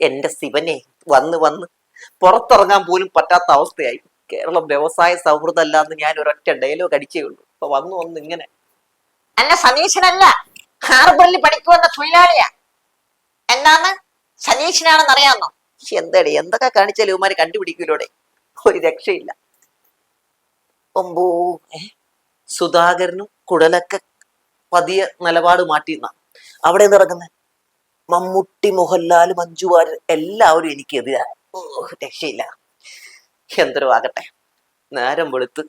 എന്റെ ശിവനെ വന്ന് വന്ന്. പുറത്തിറങ്ങാൻ പോലും പറ്റാത്ത അവസ്ഥയായി. കേരളം വ്യവസായ സൗഹൃദം അല്ലാന്ന് ഞാൻ ഒരൊറ്റ ഡയലോഗ് അടിച്ചേ ഉള്ളൂ. അപ്പൊ വന്നു വന്ന് ഇങ്ങനെ. അല്ല സതീശനല്ല ഹാർബറിൽ പണിക്ക് വന്ന തൊഴിലാളിയാ എന്നാന്ന് സതീശനാണെന്ന് അറിയാമോ എന്താടി? എന്തൊക്കെ കാണിച്ചാലും ഇവന്മാര് കണ്ടുപിടിക്കൂലോടെ? ഒരു രക്ഷയില്ല. ഒമ്പോ? സുധാകരനും കുടലൊക്കെ പതിയ നിലപാട് മാറ്റിയെന്നാണ് അവിടെ നിന്ന് ഇറങ്ങുന്നത് മമ്മൂട്ടി മോഹൻലാൽ മഞ്ജു വാര്യർ എല്ലാവരും എനിക്കെതിരാ. രക്ഷയില്ല. എന്തൊരു ആകട്ടെ നേരം വെളുത്ത്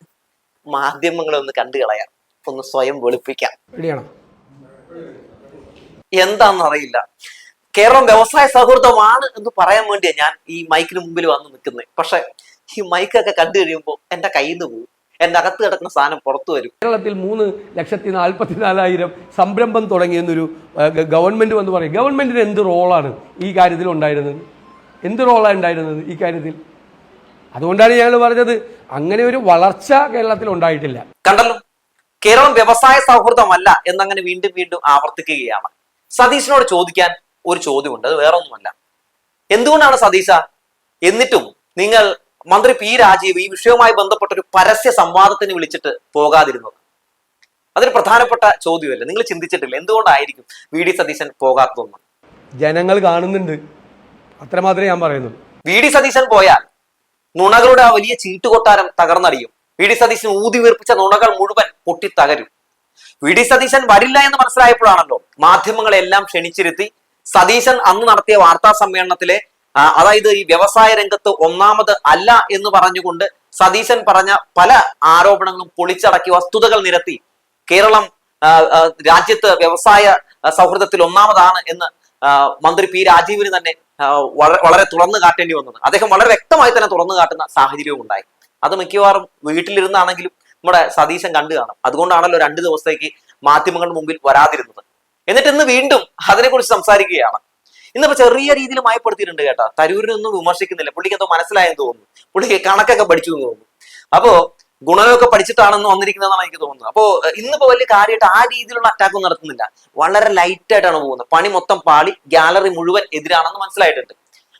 മാധ്യമങ്ങളെ ഒന്ന് കണ്ടു കളയാം. ഒന്ന് സ്വയം വെളുപ്പിക്കാം. എന്താണെന്നറിയില്ല കേരളം വ്യവസായ സൗഹൃദമാണ് എന്ന് പറയാൻ വേണ്ടിയാണ് ഞാൻ ഈ മൈക്കിന് മുമ്പിൽ വന്ന് നിൽക്കുന്നത്. പക്ഷെ ഈ മൈക്കൊക്കെ കണ്ടു കഴിയുമ്പോൾ എന്റെ കയ്യിൽ നിന്ന് പോകും എന്റെ അകത്ത് കിടക്കുന്ന സാധനം പുറത്തു വരും. കേരളത്തിൽ മൂന്ന് ലക്ഷത്തി നാൽപ്പത്തിനാലായിരം സംരംഭം തുടങ്ങിയെന്നൊരു ഗവൺമെന്റ് വന്ന് പറയും. ഗവൺമെന്റിന് എന്ത് റോളാണ് ഈ കാര്യത്തിൽ ഉണ്ടായിരുന്നത്? എന്ത് റോളാണ് ഉണ്ടായിരുന്നത് ഈ കാര്യത്തിൽ? അതുകൊണ്ടാണ് ഞങ്ങൾ പറഞ്ഞത് അങ്ങനെ ഒരു വളർച്ച കേരളത്തിൽ ഉണ്ടായിട്ടില്ല. കണ്ടല്ലോ? കേരളം വ്യവസായ സൗഹൃദമല്ല എന്നങ്ങനെ വീണ്ടും വീണ്ടും ആവർത്തിക്കുകയാണ്. സതീശനോട് ചോദിക്കാൻ ഒരു ചോദ്യമുണ്ട്. അത് വേറെ ഒന്നുമല്ല എന്തുകൊണ്ടാണ് സതീശ? എന്നിട്ടും നിങ്ങൾ മന്ത്രി പി രാജീവ് ഈ വിഷയവുമായി ബന്ധപ്പെട്ട ഒരു പരസ്യ സംവാദത്തിന് വിളിച്ചിട്ട് പോകാതിരുന്നത് അതൊരു പ്രധാനപ്പെട്ട ചോദ്യമല്ലേ? നിങ്ങൾ ചിന്തിച്ചിട്ടില്ല. എന്തുകൊണ്ടായിരിക്കും വി ഡി സതീശൻ പോകാത്തതെന്ന്? ജനങ്ങൾ കാണുന്നുണ്ട്. അത്രമാത്രമേ ഞാൻ പറയുന്നു വി ഡി സതീശൻ പോയാൽ നുണകളുടെ ആ വലിയ ചീട്ടുകൊട്ടാരം തകർന്നടിയും. വി ഡി സതീശൻ ഊതി വീർപ്പിച്ച നുണകൾ മുഴുവൻ പൊട്ടിത്തകരും. വി ഡി സതീശൻ വരില്ല എന്ന് മനസ്സിലായപ്പോഴാണല്ലോ മാധ്യമങ്ങളെല്ലാം ക്ഷണിച്ചിരുത്തി സതീശൻ അന്ന് നടത്തിയ വാർത്താ സമ്മേളനത്തിലെ അതായത് ഈ വ്യവസായ രംഗത്ത് ഒന്നാമത് അല്ല എന്ന് പറഞ്ഞുകൊണ്ട് സതീശൻ പറഞ്ഞ പല ആരോപണങ്ങളും പൊളിച്ചടക്കി വസ്തുതകൾ നിരത്തി. കേരളം രാജ്യത്ത് വ്യവസായ സൗഹൃദത്തിൽ ഒന്നാമതാണ് എന്ന് മന്ത്രി പി രാജീവിന് തന്നെ വളരെ തുറന്നു കാട്ടേണ്ടി വന്നത്. അദ്ദേഹം വളരെ വ്യക്തമായി തന്നെ തുറന്നു കാട്ടുന്ന സാഹചര്യവും ഉണ്ടായി. അത് മിക്കവാറും വീട്ടിലിരുന്നാണെങ്കിലും നമ്മുടെ സതീശൻ കണ്ടു കാണും. അതുകൊണ്ടാണല്ലോ രണ്ട് ദിവസത്തേക്ക് മാധ്യമങ്ങളുടെ മുമ്പിൽ വരാതിരുന്നത്. എന്നിട്ട് ഇന്ന് വീണ്ടും അതിനെക്കുറിച്ച് സംസാരിക്കുകയാണ്. ഇന്നിപ്പോ ചെറിയ രീതിയിൽ മയപ്പെടുത്തിയിട്ടുണ്ട് കേട്ടോ. തരൂരിനൊന്നും വിമർശിക്കുന്നില്ല. പുള്ളിക്ക് എന്തോ മനസ്സിലായെന്ന് തോന്നുന്നു. പുള്ളിക്ക് കണക്കൊക്കെ പഠിച്ചു എന്ന് തോന്നുന്നു. അപ്പോ ഗുണമൊക്കെ പഠിച്ചിട്ടാണെന്ന് വന്നിരിക്കുന്നതെന്നാണ് എനിക്ക് തോന്നുന്നത്. അപ്പോ ഏഹ്, ഇന്നിപ്പോ വലിയ കാര്യമായിട്ട് ആ രീതിയിലുള്ള അറ്റാക്കും നടത്തുന്നില്ല. വളരെ ലൈറ്റ് ആയിട്ടാണ് പോകുന്നത്. പണി മൊത്തം പാളി ഗാലറി മുഴുവൻ എതിരാണെന്ന് മനസ്സിലായിട്ടുണ്ട്.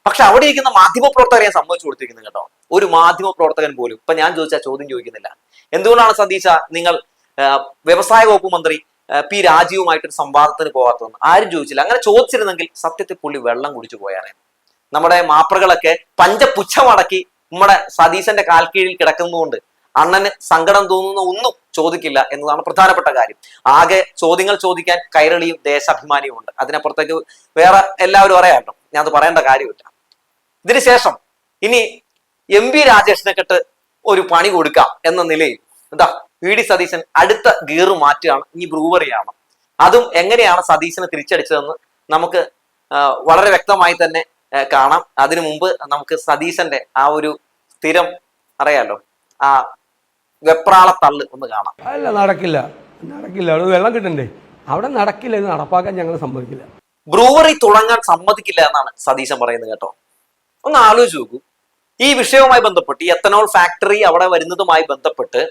പക്ഷെ അവിടെ ഇരിക്കുന്ന മാധ്യമ പ്രവർത്തകരെ ഞാൻ സംഭവിച്ചു കൊടുത്തിരിക്കുന്നത് കേട്ടോ. ഒരു മാധ്യമ പ്രവർത്തകൻ പോലും. ഇപ്പൊ ഞാൻ ചോദിച്ച ചോദ്യം ചോദിക്കുന്നില്ല. എന്തുകൊണ്ടാണ് സന്ദീശ നിങ്ങൾ വ്യവസായ വകുപ്പ് മന്ത്രി പി രാജീവുമായിട്ടൊരു സംവാദത്തിന് പോകാത്തതെന്ന്. ആരും ചോദിച്ചില്ല. അങ്ങനെ ചോദിച്ചിരുന്നെങ്കിൽ സത്യത്തിൽ പുള്ളി വെള്ളം കുടിച്ചു പോയാറേ നമ്മുടെ മാപ്രകളൊക്കെ പഞ്ചപുച്ഛമടക്കി നമ്മുടെ സതീശന്റെ കാൽക്കീഴിൽ കിടക്കുന്നതുകൊണ്ട് അണ്ണന് സങ്കടം തോന്നുന്ന ഒന്നും ചോദിക്കില്ല എന്നതാണ് പ്രധാനപ്പെട്ട കാര്യം. ആകെ ചോദ്യങ്ങൾ ചോദിക്കാൻ കൈരളിയും ദേശാഭിമാനിയും ഉണ്ട്. അതിനപ്പുറത്തേക്ക് വേറെ എല്ലാവരും അറിയാട്ടോ ഞാൻ അത് പറയേണ്ട കാര്യമില്ല. ഇതിനുശേഷം ഇനി എം വി രാജേഷിനെ കെട്ട് ഒരു പണി കൊടുക്കാം എന്ന നിലയിൽ. എന്താ വി ഡി സതീശൻ അടുത്ത ഗിയർ മാറ്റുകയാണ് ഈ ബ്രൂവറിയാണ്. അതും എങ്ങനെയാണ് സതീശനെ തിരിച്ചടിച്ചതെന്ന് നമുക്ക് വളരെ വ്യക്തമായി തന്നെ കാണാം. അതിനു മുമ്പ് നമുക്ക് സതീശന്റെ ആ ഒരു സ്ഥിരം അറിയാലോ ആ വെപ്രാള തള്ളു ഒന്ന് കാണാം. അല്ല നടക്കില്ല. നടക്കില്ല. അവിടെ വെള്ളം കിട്ടണ്ടേ? അവിടെ നടക്കില്ല. ഇത് നടപ്പാക്കാൻ ഞങ്ങൾ സമ്മതിക്കില്ല. ബ്രൂവറി തുടങ്ങാൻ സമ്മതിക്കില്ല എന്നാണ് സതീശൻ പറയുന്നത് കേട്ടോ. ഒന്ന് ആലോചിച്ച് നോക്കൂ. ഈ വിഷയവുമായി ബന്ധപ്പെട്ട് ഈ എത്തനോൾ ഫാക്ടറി അവിടെ വരുന്നതുമായി ബന്ധപ്പെട്ട്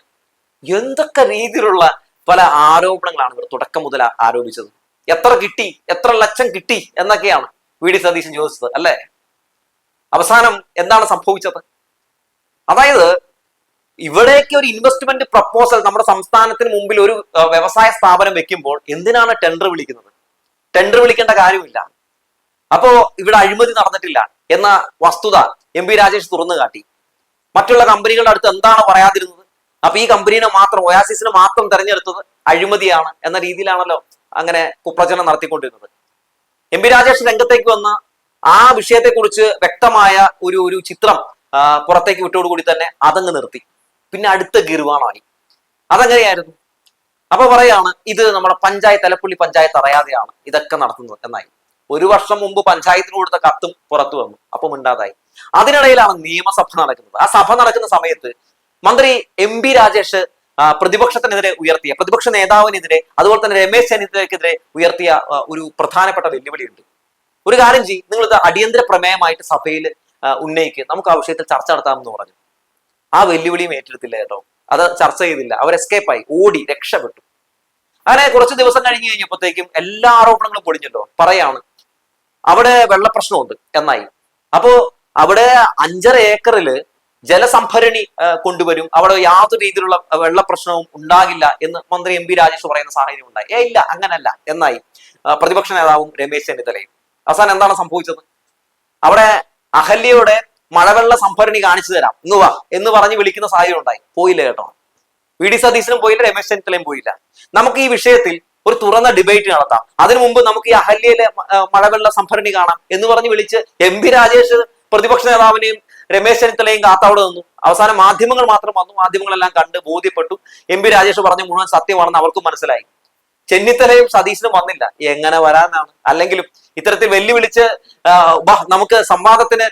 എന്തൊക്കെ രീതിയിലുള്ള പല ആരോപണങ്ങളാണ് ഇവർ തുടക്കം മുതൽ ആരോപിച്ചത്? എത്ര കിട്ടി? എത്ര ലക്ഷം കിട്ടി? എന്നൊക്കെയാണ് വി. ഡി. സതീശൻ ചോദിച്ചത് അല്ലേ? അവസാനം എന്താണ് സംഭവിച്ചത്? അതായത് ഇവിടേക്ക് ഒരു ഇൻവെസ്റ്റ്മെന്റ് പ്രപ്പോസൽ നമ്മുടെ സംസ്ഥാനത്തിന് മുമ്പിൽ ഒരു വ്യവസായ സ്ഥാപനം വെക്കുമ്പോൾ എന്തിനാണ് ടെൻഡർ വിളിക്കുന്നത്? ടെൻഡർ വിളിക്കേണ്ട കാര്യമില്ല. അപ്പോ ഇവിടെ അഴിമതി നടന്നിട്ടില്ല എന്ന വസ്തുത എം. പി. രാജേഷ് തുറന്നു കാട്ടി മറ്റുള്ള കമ്പനികളുടെ അടുത്ത് എന്താണ് പറയാതിരുന്നത്? അപ്പൊ ഈ കമ്പനീനെ മാത്രം ഒയാസിസിനെ മാത്രം തെരഞ്ഞെടുത്തത് അഴിമതിയാണ് എന്ന രീതിയിലാണല്ലോ അങ്ങനെ കുപ്രചനം നടത്തിക്കൊണ്ടിരുന്നത്. എം പി രാജേഷ് രംഗത്തേക്ക് വന്ന ആ വിഷയത്തെക്കുറിച്ച് വ്യക്തമായ ഒരു ഒരു ചിത്രം പുറത്തേക്ക് വിട്ടോടുകൂടി തന്നെ അതങ്ങ് നിർത്തി. പിന്നെ അടുത്ത ഗിർവാണായി അതങ്ങനെയായിരുന്നു. അപ്പൊ പറയാണ് ഇത് നമ്മുടെ പഞ്ചായത്ത് തലപ്പുള്ളി പഞ്ചായത്ത് അറിയാതെയാണ് ഇതൊക്കെ നടത്തുന്നത് എന്നായി. ഒരു വർഷം മുമ്പ് പഞ്ചായത്തിന് കൊടുത്ത കത്തും പുറത്തു വന്നു. അപ്പം മിണ്ടാതായി. അതിനിടയിലാണ് നിയമസഭ നടക്കുന്നത്. ആ സഭ നടക്കുന്ന സമയത്ത് മന്ത്രി എം പി രാജേഷ് പ്രതിപക്ഷത്തിനെതിരെ ഉയർത്തിയ പ്രതിപക്ഷ നേതാവിനെതിരെ അതുപോലെ തന്നെ രമേശ് ചെന്നിത്തലക്കെതിരെ ഉയർത്തിയ ഒരു പ്രധാനപ്പെട്ട വെല്ലുവിളിയുണ്ട്. ഒരു കാര്യം ചെയ്യും നിങ്ങൾ ഇത് അടിയന്തര പ്രമേയമായിട്ട് സഭയിൽ ഉന്നയിക്ക്. നമുക്ക് ആ വിഷയത്തിൽ ചർച്ച നടത്താമെന്ന് പറഞ്ഞു. ആ വെല്ലുവിളിയും ഏറ്റെടുത്തില്ല കേട്ടോ. അത് ചർച്ച ചെയ്തില്ല. അവർ എസ്കേപ്പായി ഓടി രക്ഷപ്പെട്ടു. അങ്ങനെ കുറച്ച് ദിവസം കഴിഞ്ഞ് കഴിഞ്ഞപ്പോഴത്തേക്കും എല്ലാ ആരോപണങ്ങളും പൊടിഞ്ഞല്ലോ പറയാണ് അവിടെ വെള്ളപ്രശ്നമുണ്ട് എന്നായി. അപ്പോ അവിടെ അഞ്ചര ഏക്കറിൽ ജലസംഭരണി കൊണ്ടുവരും. അവിടെ യാതൊരു രീതിയിലുള്ള വെള്ളപ്രശ്നവും ഉണ്ടാകില്ല എന്ന് മന്ത്രി എം പി രാജേഷ് പറയുന്ന സാഹചര്യം ഉണ്ടായി. ഏ ഇല്ല അങ്ങനല്ല എന്നായി. പ്രതിപക്ഷ നേതാവും രമേശ് ചെന്നിത്തലയും. അവസാനം എന്താണ് സംഭവിച്ചത്? അവിടെ അഹല്യയുടെ മഴവെള്ള സംഭരണി കാണിച്ചു തരാം. ഇന്ന് വാ എന്ന് പറഞ്ഞ് വിളിക്കുന്ന സാഹചര്യം ഉണ്ടായി. പോയില്ല കേട്ടോ. വി ഡി സതീശനും പോയില്ല രമേശ് ചെന്നിത്തലയും പോയില്ല. നമുക്ക് ഈ വിഷയത്തിൽ ഒരു തുറന്ന ഡിബേറ്റ് നടത്താം. അതിനു മുമ്പ് നമുക്ക് ഈ അഹല്യയിലെ മഴവെള്ള സംഭരണി കാണാം എന്ന് പറഞ്ഞ് വിളിച്ച് എം പി രാജേഷ് പ്രതിപക്ഷ നേതാവിനെയും രമേശ് ചെന്നിത്തലയും കാത്തവിടെ നിന്നു. അവസാനം മാധ്യമങ്ങൾ മാത്രം വന്നു. മാധ്യമങ്ങളെല്ലാം കണ്ട് ബോധ്യപ്പെട്ടു. എം പി രാജേഷ് പറഞ്ഞ മുഴുവൻ സത്യമാണെന്ന് അവർക്കും മനസ്സിലായി. ചെന്നിത്തലയും സതീശനും വന്നില്ല. എങ്ങനെ വരാനാണ്? അല്ലെങ്കിലും ഇത്തരത്തിൽ വെല്ലുവിളിച്ച് നമുക്ക് സംവാദത്തിന്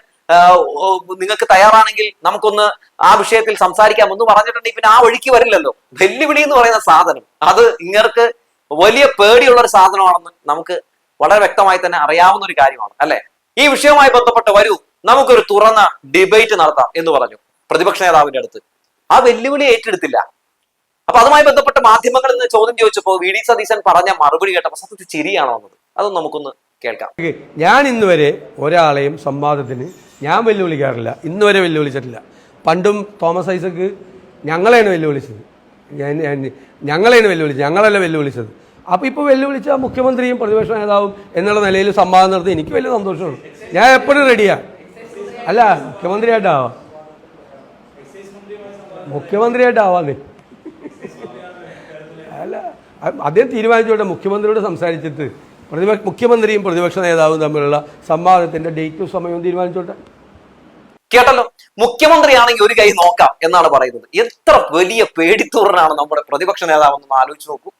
നിങ്ങൾക്ക് തയ്യാറാണെങ്കിൽ നമുക്കൊന്ന് ആ വിഷയത്തിൽ സംസാരിക്കാമെന്ന് പറഞ്ഞിട്ടുണ്ടെങ്കിൽ പിന്നെ ആ വഴിക്ക് വരില്ലല്ലോ. വെല്ലുവിളി എന്ന് പറയുന്ന സാധനം അത് ഇങ്ങർക്ക് വലിയ പേടിയുള്ള ഒരു സാധനമാണെന്ന് നമുക്ക് വളരെ വ്യക്തമായി തന്നെ അറിയാവുന്ന ഒരു കാര്യമാണ് അല്ലെ? ഈ വിഷയവുമായി ബന്ധപ്പെട്ട് വരൂ. നമുക്കൊരു തുറന്ന ഡിബേറ്റ് നടത്താം എന്ന് പറഞ്ഞു പ്രതിപക്ഷ നേതാവിന്റെ അടുത്ത്. ആ വെല്ലുവിളി ഏറ്റെടുത്തില്ല. അപ്പൊ അതുമായി ബന്ധപ്പെട്ട് മാധ്യമങ്ങളിൽ നിന്ന് ചോദ്യം ചോദിച്ചപ്പോൾ വി ഡി സതീശൻ പറഞ്ഞ മറുപടി കേട്ടപ്പോൾ സത്യത്തിൽ ചിരിയാണോ വന്നത് അതൊന്നും നമുക്കൊന്ന് കേൾക്കാം. ഞാൻ ഇന്ന് വരെ ഒരാളെയും സംവാദത്തിന് ഞാൻ വെല്ലുവിളിക്കാറില്ല. ഇന്ന് വരെ വെല്ലുവിളിച്ചിട്ടില്ല. പണ്ടും തോമസ് ഐസക്ക് ഞങ്ങളെയാണ് വെല്ലുവിളിച്ചത്. ഞാൻ- ഞങ്ങളെയാണ് വെല്ലുവിളിച്ചത്. ഞങ്ങളല്ല വെല്ലുവിളിച്ചത്. അപ്പോൾ ഇപ്പോൾ വെല്ലുവിളിച്ച മുഖ്യമന്ത്രിയും പ്രതിപക്ഷ നേതാവും എന്നുള്ള നിലയിൽ സംവാദം നടത്തി എനിക്ക് വലിയ സന്തോഷമുണ്ട് ഞാൻ എപ്പോഴും റെഡിയാണ് അല്ല മുഖ്യമന്ത്രിയായിട്ടാവാം മുഖ്യമന്ത്രിയായിട്ടാവാന്നേ അല്ല അദ്ദേഹം തീരുമാനിച്ചോട്ടെ മുഖ്യമന്ത്രിയോട് സംസാരിച്ചിട്ട്. പ്രതിപക്ഷ മുഖ്യമന്ത്രിയും പ്രതിപക്ഷ നേതാവും തമ്മിലുള്ള സംവാദത്തിന്റെ ഡേറ്റും സമയവും തീരുമാനിച്ചോട്ടെ. കേട്ടല്ലോ? മുഖ്യമന്ത്രിയാണെങ്കിൽ ഒരു കൈ നോക്കാം എന്നാണ് പറയുന്നത്. എത്ര വലിയ പേടിത്തൂറിനാണ് നമ്മുടെ പ്രതിപക്ഷ നേതാവ് എന്ന് ആലോചിച്ച് നോക്കൂ.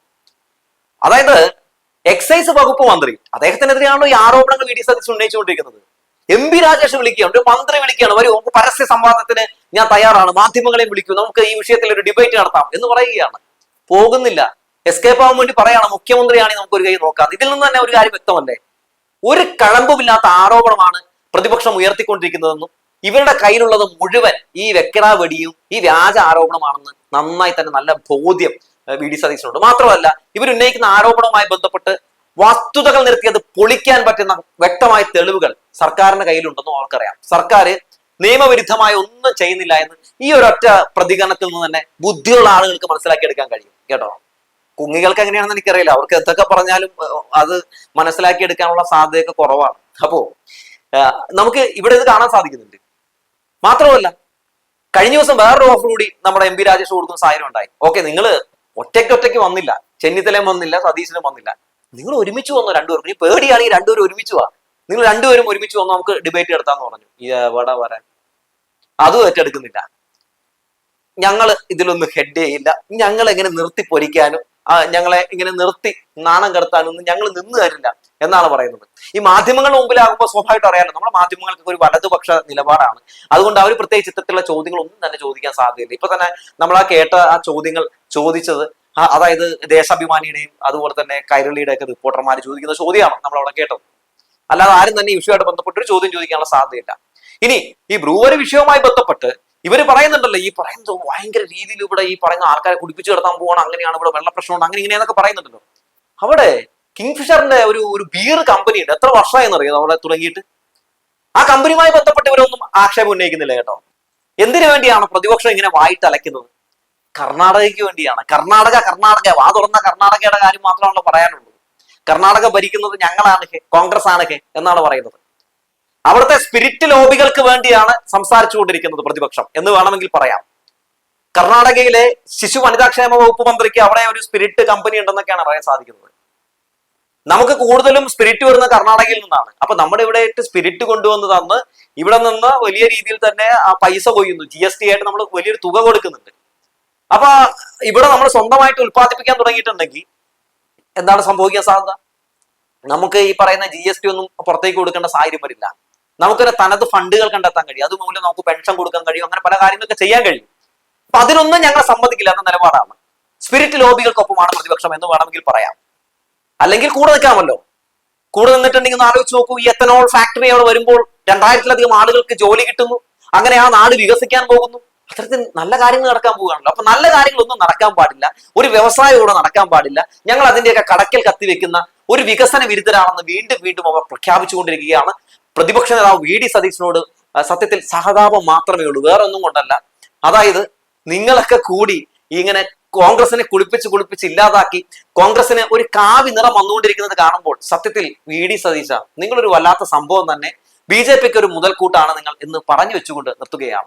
അതായത് എക്സൈസ് വകുപ്പ് മന്ത്രി അദ്ദേഹത്തിനെതിരെയാണോ ഈ ആരോപണങ്ങൾ വി ഡി സതീശൻ ഉന്നയിച്ചുകൊണ്ടിരിക്കുന്നത്. എം പി രാജേഷ് വിളിക്കുകയാണ് ഒരു മന്ത്രി വിളിക്കുകയാണ് വരൂ നമുക്ക് പരസ്യ സംവാദത്തിന് ഞാൻ തയ്യാറാണ് മാധ്യമങ്ങളെയും വിളിക്കും നമുക്ക് ഈ വിഷയത്തിൽ ഒരു ഡിബേറ്റ് നടത്താം എന്ന് പറയുകയാണ്. പോകുന്നില്ല. എസ്കേപ്പ് ആവാൻ വേണ്ടി പറയാണ് മുഖ്യമന്ത്രിയാണെങ്കിൽ നമുക്ക് ഒരു കൈ നോക്കാം. ഇതിൽ നിന്ന് തന്നെ ഒരു കാര്യം വ്യക്തമല്ലേ? ഒരു കളമ്പുമില്ലാത്ത ആരോപണമാണ് പ്രതിപക്ഷം ഉയർത്തിക്കൊണ്ടിരിക്കുന്നതെന്നും ഇവരുടെ കയ്യിലുള്ളത് മുഴുവൻ ഈ വെക്കട വെടിയും ഈ വ്യാജ ആരോപണമാണെന്ന് നന്നായി തന്നെ നല്ല ബോധ്യം വി ഡി സതീശനുണ്ട്. മാത്രമല്ല ഇവർ ഉന്നയിക്കുന്ന ആരോപണവുമായി ബന്ധപ്പെട്ട് വസ്തുതകൾ നിർത്തിയത് പൊളിക്കാൻ പറ്റുന്ന വ്യക്തമായ തെളിവുകൾ സർക്കാരിന്റെ കയ്യിലുണ്ടെന്നും അവർക്കറിയാം. സർക്കാർ നിയമവിരുദ്ധമായി ഒന്നും ചെയ്യുന്നില്ല എന്ന് ഈ ഒരൊറ്റ പ്രതികരണത്തിൽ നിന്ന് തന്നെ ബുദ്ധിയുള്ള ആളുകൾക്ക് മനസ്സിലാക്കിയെടുക്കാൻ കഴിയും. കേട്ടോ? കുങ്ങികൾക്ക് എങ്ങനെയാണെന്ന് എനിക്കറിയില്ല. അവർക്ക് എന്തൊക്കെ പറഞ്ഞാലും അത് മനസ്സിലാക്കിയെടുക്കാനുള്ള സാധ്യതയൊക്കെ കുറവാണ്. അപ്പോ നമുക്ക് ഇവിടെ ഇത് കാണാൻ സാധിക്കുന്നുണ്ട്. മാത്രമല്ല കഴിഞ്ഞ ദിവസം വേറൊരു ഓഫർ കൂടി നമ്മുടെ എം പി രാജേഷ് കൊടുക്കുന്ന സാഹചര്യം ഉണ്ടായി. ഓക്കെ നിങ്ങൾ ഒറ്റയ്ക്ക് ഒറ്റയ്ക്ക് വന്നില്ല. ചെന്നിത്തലയും വന്നില്ല സതീശനും വന്നില്ല. നിങ്ങൾ ഒരുമിച്ച് വന്നു രണ്ടുപേർക്കും ഈ പേടിയാണെങ്കിൽ രണ്ടുപേരും ഒരുമിച്ച് വാ. നിങ്ങൾ രണ്ടുപേരും ഒരുമിച്ച് വന്നു നമുക്ക് ഡിബേറ്റ് നടത്താന്ന് പറഞ്ഞു. ഈ എവിടെ വരാൻ അതും ഏറ്റെടുക്കുന്നില്ല. ഞങ്ങൾ ഇതിലൊന്നും ഹെഡ് ചെയ്യില്ല. ഞങ്ങൾ എങ്ങനെ നിർത്തി പൊരിക്കാനും ഞങ്ങളെ ഇങ്ങനെ നിർത്തി നാണം കടത്താനൊന്നും ഞങ്ങൾ നിന്ന് തരില്ല എന്നാണ് പറയുന്നത്. ഈ മാധ്യമങ്ങളുടെ മുമ്പിലാകുമ്പോൾ സ്വാഭാവികമായിട്ട് അറിയാലോ നമ്മുടെ മാധ്യമങ്ങൾക്ക് ഒരു വലതുപക്ഷ നിലപാടാണ്. അതുകൊണ്ട് അവർ പ്രത്യേകിച്ച് ഇത്തരത്തിലുള്ള ചോദ്യങ്ങളൊന്നും തന്നെ ചോദിക്കാൻ സാധ്യതയില്ല. ഇപ്പൊ തന്നെ നമ്മൾ ആ കേട്ട ആ ചോദ്യങ്ങൾ ചോദിച്ചത്. അതായത് ദേശാഭിമാനിയുടെയും അതുപോലെ തന്നെ കൈരളിയുടെ ഒക്കെ റിപ്പോർട്ടർമാർ ചോദിക്കുന്ന ചോദ്യമാണ് നമ്മൾ അവിടെ കേട്ടത്. അല്ലാതെ ആരും തന്നെ വിഷയമായിട്ട് ബന്ധപ്പെട്ട് ഒരു ചോദ്യം ചോദിക്കാനുള്ള സാധ്യതയില്ല. ഇനി ഈ ബ്രൂവറി വിഷയവുമായി ബന്ധപ്പെട്ട് ഇവർ പറയുന്നുണ്ടല്ലോ ഈ പറയുന്നത് ഭയങ്കര രീതിയിൽ ഇവിടെ ഈ പറയുന്ന ആൾക്കാരെ കുടിപ്പിച്ചു കിടത്താൻ പോകണം അങ്ങനെയാണ് ഇവിടെ വെള്ള പ്രശ്നമുണ്ട് അങ്ങനെ ഇങ്ങനെയെന്നൊക്കെ പറയുന്നുണ്ടല്ലോ. അവിടെ കിങ്ഫിഷറിന്റെ ഒരു ഒരു ബിയർ കമ്പനി ഉണ്ട് എത്ര വർഷമായെന്ന് അറിയാം അവിടെ തുടങ്ങിയിട്ട്? ആ കമ്പനിയുമായി ബന്ധപ്പെട്ട് ഇവരൊന്നും ആക്ഷേപം ഉന്നയിക്കുന്നില്ല കേട്ടോ. എന്തിനു വേണ്ടിയാണ് പ്രതിപക്ഷം ഇങ്ങനെ വായിട്ട് അലയ്ക്കുന്നത് കർണാടകയ്ക്ക് വേണ്ടിയാണ്. കർണാടക കർണാടക വാ തുറന്ന കർണാടകയുടെ കാര്യം മാത്രമാണല്ലോ പറയാനുള്ളത്. കർണാടക ഭരിക്കുന്നത് ഞങ്ങളാണ് കോൺഗ്രസ് ആണ് എന്നാണ് പറയുന്നത്. അവിടുത്തെ സ്പിരിറ്റ് ലോബികൾക്ക് വേണ്ടിയാണ് സംസാരിച്ചു കൊണ്ടിരിക്കുന്നത് പ്രതിപക്ഷം എന്ന് വേണമെങ്കിൽ പറയാം. കർണാടകയിലെ ശിശു വനിതാക്ഷേമ വകുപ്പ് മന്ത്രിക്ക് അവിടെ ഒരു സ്പിരിറ്റ് കമ്പനി ഉണ്ടെന്നൊക്കെയാണ് പറയാൻ സാധിക്കുന്നത്. നമുക്ക് കൂടുതലും സ്പിരിറ്റ് വരുന്ന കർണാടകയിൽ നിന്നാണ്. അപ്പൊ നമ്മുടെ ഇവിടെ സ്പിരിറ്റ് കൊണ്ടുവന്ന് തന്ന് ഇവിടെ നിന്ന് വലിയ രീതിയിൽ തന്നെ ആ പൈസ കൊയ്യുന്നു. ജി ആയിട്ട് നമ്മൾ വലിയൊരു തുക കൊടുക്കുന്നുണ്ട്. അപ്പൊ ഇവിടെ നമ്മൾ സ്വന്തമായിട്ട് ഉത്പാദിപ്പിക്കാൻ തുടങ്ങിയിട്ടുണ്ടെങ്കിൽ എന്താണ് സംഭവിക്കാൻ സാധ്യത? നമുക്ക് ഈ പറയുന്ന ജി എസ് ടി ഒന്നും പുറത്തേക്ക് കൊടുക്കേണ്ട സാഹചര്യം വരില്ല. നമുക്കൊരു തനത് ഫണ്ടുകൾ കണ്ടെത്താൻ കഴിയും. അതുമൂലം നമുക്ക് പെൻഷൻ കൊടുക്കാൻ കഴിയും. അങ്ങനെ പല കാര്യങ്ങളൊക്കെ ചെയ്യാൻ കഴിയും. അപ്പൊ അതിനൊന്നും ഞങ്ങൾ സമ്മതിക്കില്ല എന്ന നിലപാടാണ്. സ്പിരിറ്റ് ലോബികൾക്കൊപ്പമാണ് പ്രതിപക്ഷം എന്ന് വേണമെങ്കിൽ പറയാം. അല്ലെങ്കിൽ കൂടെ നിൽക്കാമല്ലോ. കൂടെ നിന്നിട്ടുണ്ടെങ്കിൽ ഒന്ന് ആലോചിച്ച് നോക്കൂ. ഈ എത്തനോൾ ഫാക്ടറി അവിടെ വരുമ്പോൾ രണ്ടായിരത്തിലധികം ആളുകൾക്ക് ജോലി കിട്ടുന്നു. അങ്ങനെ ആ നാട് വികസിക്കാൻ പോകുന്നു. അത്തരത്തിൽ നല്ല കാര്യങ്ങൾ നടക്കാൻ പോവുകയാണല്ലോ. അപ്പൊ നല്ല കാര്യങ്ങളൊന്നും നടക്കാൻ പാടില്ല. ഒരു വ്യവസായം ഇവിടെ നടക്കാൻ പാടില്ല. ഞങ്ങൾ അതിന്റെയൊക്കെ കടക്കൽ കത്തിവെക്കുന്ന ഒരു വികസന വിരുദ്ധരാണെന്ന് വീണ്ടും വീണ്ടും അവർ പ്രഖ്യാപിച്ചുകൊണ്ടിരിക്കുകയാണ്. പ്രതിപക്ഷ നേതാവ് വി ഡി സതീശനോട് സത്യത്തിൽ സഹതാപം മാത്രമേ ഉള്ളൂ. വേറെ ഒന്നും കൊണ്ടല്ല. അതായത് നിങ്ങളൊക്കെ കൂടി ഇങ്ങനെ കോൺഗ്രസിനെ കുളിപ്പിച്ച് കുളിപ്പിച്ച് ഇല്ലാതാക്കി കോൺഗ്രസിന് ഒരു കാവി നിറം വന്നുകൊണ്ടിരിക്കുന്നത് കാണുമ്പോൾ സത്യത്തിൽ വി ഡി സതീശ നിങ്ങളൊരു വല്ലാത്ത സംഭവം തന്നെ. ബി ജെ പിക്ക് ഒരു മുതൽക്കൂട്ടാണ് നിങ്ങൾ എന്ന് പറഞ്ഞു വെച്ചുകൊണ്ട് നിർത്തുകയാണ്.